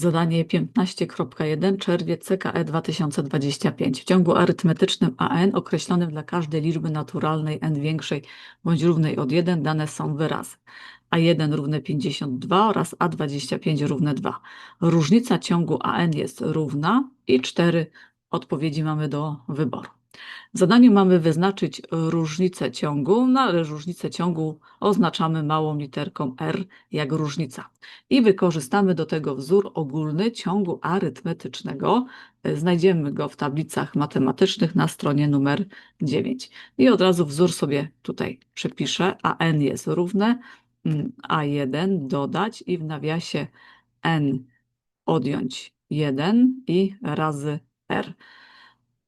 Zadanie 15.1 czerwiec CKE 2025. W ciągu arytmetycznym AN określonym dla każdej liczby naturalnej n większej bądź równej od 1 dane są wyrazy. A1 równe 52 oraz A25 równe 2. Różnica ciągu AN jest równa i cztery odpowiedzi mamy do wyboru. W zadaniu mamy wyznaczyć różnicę ciągu, no ale różnicę ciągu oznaczamy małą literką r jak różnica. I wykorzystamy do tego wzór ogólny ciągu arytmetycznego. Znajdziemy go w tablicach matematycznych na stronie numer 9. I od razu wzór sobie tutaj przepiszę, a n jest równe mm, a1 dodać i w nawiasie n odjąć 1 i razy r.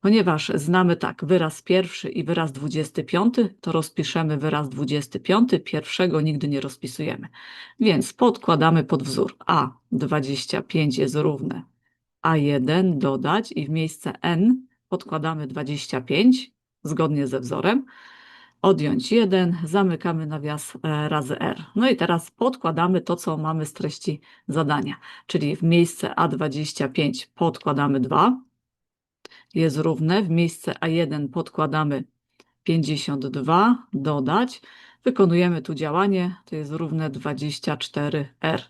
Ponieważ znamy tak wyraz pierwszy i wyraz 25, to rozpiszemy wyraz 25, pierwszego nigdy nie rozpisujemy. Więc podkładamy pod wzór A25 jest równe A1 dodać i w miejsce N podkładamy 25 zgodnie ze wzorem. Odjąć 1, zamykamy nawias e, razy R. No i teraz podkładamy to, co mamy z treści zadania, czyli w miejsce A25 podkładamy 2, jest równe. W miejsce A1 podkładamy 52, dodać. Wykonujemy tu działanie, to jest równe 24R.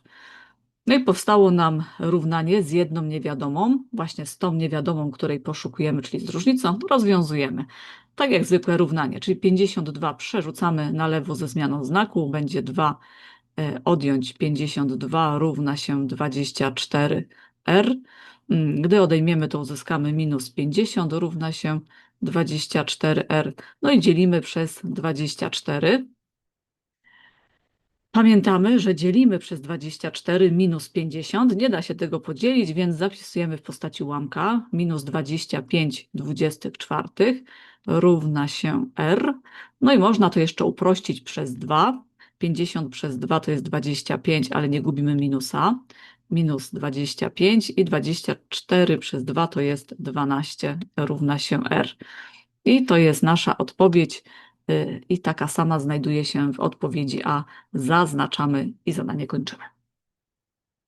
No i powstało nam równanie z jedną niewiadomą, właśnie z tą niewiadomą, której poszukujemy, czyli z różnicą, rozwiązujemy. Tak jak zwykłe równanie, czyli 52 przerzucamy na lewo ze zmianą znaku, będzie 2 e, odjąć 52 równa się 24R. Mm, Gdy odejmiemy, to uzyskamy minus 50 równa się 24R. No i dzielimy przez 24. Pamiętamy, że dzielimy przez 24 minus 50. Nie da się tego podzielić, więc zapisujemy w postaci ułamka. Minus 25 24 równa się R. No i można to jeszcze uprościć przez 2. 50 przez 2 to jest 25, ale nie gubimy minusa minus 25 i 24 przez 2 to jest 12 równa się R. I to jest nasza odpowiedź y, i taka sama znajduje się w odpowiedzi A. Zaznaczamy i zadanie kończymy.